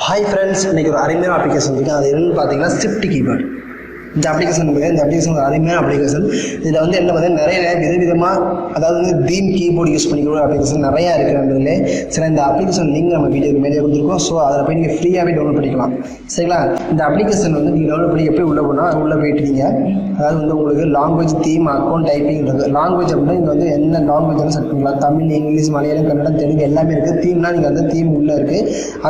Hi friends இன்னைக்கு ஒரு அருமையான அப்ளிகேஷன் இருக்குது அது என்னென்னு பார்த்தீங்கன்னா ஸ்விஃப்ட் கீபோர்ட் இந்த அப்ளிகேஷன் இருக்குது இந்த அப்ளிகேஷன் அருமையான அப்ளிகேஷன் இதில் வந்து என்ன பார்த்தீங்கன்னா நிறைய வித விதமாக அதாவது வந்து தீம் கீபோர்டு யூஸ் பண்ணிக்கிற அப்ளிகேஷன் நிறையா இருக்குது நம்மளே சரி இந்த அப்ளிகேஷன் லிங்க் நம்ம வீடியோக்கு மேலே கொடுத்துருக்கோம். ஸோ அதில் போய் நீங்கள் ஃப்ரீயாகவே டவுன்லோட் பண்ணிக்கலாம். சரிங்களா? இந்த அப்ளிகேஷன் வந்து நீங்கள் டவுன்லோட் பண்ணி எப்படி உள்ளே போனால் உள்ளே போயிட்டு இருக்கீங்க? அதாவது வந்து உங்களுக்கு லாங்குவேஜ் தீம் அக்கௌண்ட் டைப்பிங் இருக்குது லாங்குவேஜ் அப்படின்னா இங்கே வந்து என்ன லாங்குவேஜ் செட் பண்ணலாம் தமிழ் இங்கிலீஷ் மலையாளம் கன்னடம் தெலுங்கு எல்லாமே இருக்குது தீம்னா நீங்கள் வந்து தீம் உள்ளே இருக்குது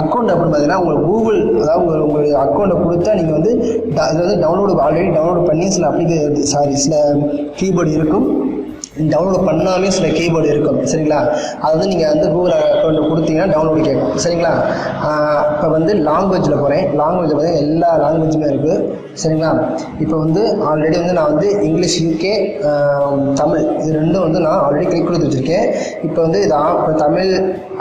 அக்கௌண்ட் அப்படின்னு பார்த்தீங்கன்னா உங்களுக்கு கூகுள் அதாவது உங்கள் உங்களுக்கு அக்கௌண்ட்டை கொடுத்தா நீங்கள் வந்து அதாவது டவுன்லோடு ஆல்ரெடி டவுன்லோட் பண்ணி சில அப்ளிகே சாரி சில கீபோர்டு இருக்கும். டவுன்லோட் பண்ணாமே சில கீபோர்டு இருக்கும். சரிங்களா? அது வந்து நீங்கள் வந்து கூகுள் அக்கௌண்ட் கொடுத்தீங்கன்னா டவுன்லோடு கேட்கும். சரிங்களா? இப்போ வந்து லாங்குவேஜில் போகிறேன் லாங்குவேஜில் பார்த்தீங்கன்னா எல்லா லாங்குவேஜுமே இருக்குது சரிங்களா? இப்போ வந்து ஆல்ரெடி வந்து நான் வந்து இங்கிலீஷ் யூகே தமிழ் இது ரெண்டும் வந்து நான் ஆல்ரெடி கிளிக் கொடுத்து வச்சுருக்கேன். இப்போ வந்து இது ஆஃப் இப்போ தமிழ்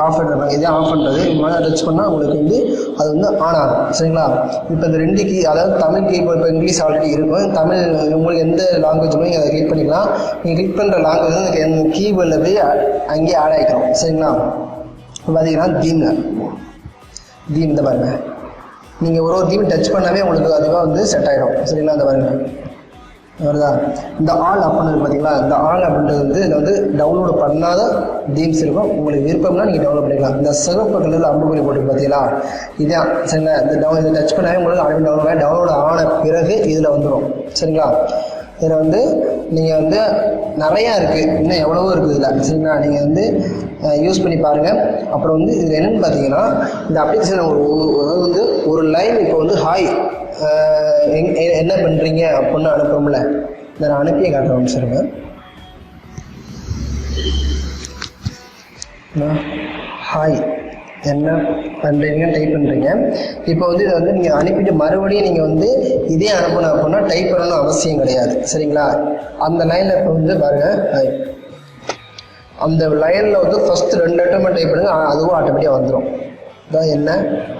ஆஃப் பண்ணுறாங்க இதே ஆஃப் பண்ணுறது மேலே டச் பண்ணால் உங்களுக்கு வந்து அது வந்து ஆன் ஆகும். சரிங்களா? இப்போ இந்த ரெண்டு கீ அதாவது தமிழ் கீபோர்ட் இப்போ இங்கிலீஷ் ஆல்ரெடி இருக்கும். தமிழ் உங்களுக்கு எந்த லாங்குவேஜ் நீங்கள் அதை கிளிக் பண்ணிக்கலாம். நீங்கள் கிளிக் பண்ணுற நாங்கள் வந்து என் கீபோர்டில் போய் அங்கேயே ஆட் ஆகிக்கிறோம். சரிங்களா? இப்போ பார்த்தீங்கன்னா தீம்ங்க தீம் இந்த பாருங்க. நீங்கள் ஒரு ஒரு தீம் டச் பண்ணாவே உங்களுக்கு அதுவாக வந்து செட் ஆகிடும் சரிங்களா இந்த பாருங்க. வருதா? இந்த ஆள் அப்படின்னு பார்த்தீங்களா? இந்த ஆள் அப்படின்றது வந்து இதில் வந்து டவுன்லோடு பண்ணாத தீம்ஸ் இருக்கும். உங்களுக்கு விருப்பம்னா நீங்கள் டவுன்லோட் பண்ணிக்கலாம். இந்த சிவப்பு கலரில் அம்புக்குறி போட்டு பார்த்தீங்களா? இதான். சரிங்களா? இந்த டவுன் இதை டச் பண்ணாவே உங்களுக்கு ஆல்ரெடி டவுன்லோட் டவுன்லோட் ஆன பிறகு இதில் வந்துடும் சரிங்களா? இதில் வந்து நீங்கள் வந்து நிறையா இருக்குது. இன்னும் எவ்வளவோ இருக்குது இதில். சரிங்களா? நீங்கள் வந்து யூஸ் பண்ணி பாருங்கள் அப்புறம் வந்து இதில் என்னென்னு பார்த்தீங்கன்னா இந்த அப்ளிகேஷன் ஒரு ஒரு- அதாவது வந்து ஒரு லைன் இப்போ வந்து ஹாய் என்ன பண்ணுறீங்க அப்படின்னு அனுப்புகிறோம்ல இதை நான் அனுப்பியே காட்டுறேன் சரிங்க ஹாய் என்ன பண்ணுறீங்கன்னு டைப் பண்ணுறீங்க இப்போ வந்து இதை வந்து நீங்கள் அனுப்பிட்டு மறுபடியும் நீங்கள் வந்து இதே அனுப்பணும் அப்படின்னா டைப் பண்ணணும் அவசியம் கிடையாது. சரிங்களா? அந்த லைனில் இப்போ வந்து பாருங்கள் அந்த லைனில் வந்து ஃபஸ்ட்டு ரெண்டு ஐட்டமாக டைப் பண்ணுங்க அதுவும் ஆட்டோமேட்டிக்காக வந்துடும் இதான் என்ன?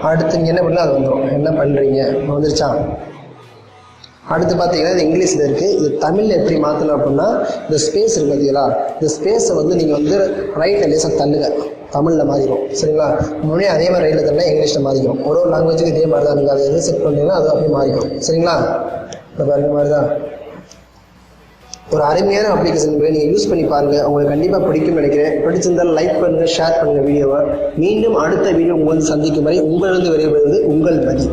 அடுத்து நீங்கள் என்ன பண்ணலாம் அது வந்துடும் என்ன பண்ணுறீங்க வந்துருச்சா? அடுத்து பார்த்தீங்கன்னா இது இங்கிலீஷில் இருக்குது இது தமிழில் எப்படி மாற்றணும் அப்படின்னா இந்த ஸ்பேஸ் இருக்கு பார்த்தீங்களா இந்த ஸ்பேஸை வந்து நீங்கள் வந்து ரைட் லேசாக தள்ளுங்க. தமிழில் மாறிடும் சரிங்களா? முன்னாடியே அதே மாதிரி ரைட்டில் தள்ளா இங்கிலீஷில் மாறிக்கும் ஒரு ஒரு லாங்குவேஜுக்கு இதே மாதிரி தான் நீங்கள் அதை எது செட் பண்ணீங்கன்னா அது அப்படியே மாறிக்கும். சரிங்களா? இந்த பாருங்க மாதிரி தான் ஒரு அருமையான அப்ளிகேஷன் நீங்கள் யூஸ் பண்ணி பாருங்கள் உங்களுக்கு கண்டிப்பாக பிடிக்கும் நினைக்கிறேன். பிடிச்சிருந்தால் லைக் பண்ணுங்கள் ஷேர் பண்ணுங்கள் வீடியோவை மீண்டும் அடுத்த வீடியோ உங்களை சந்திக்கும் வரை உங்களிருந்து விரைவது உங்கள் பதி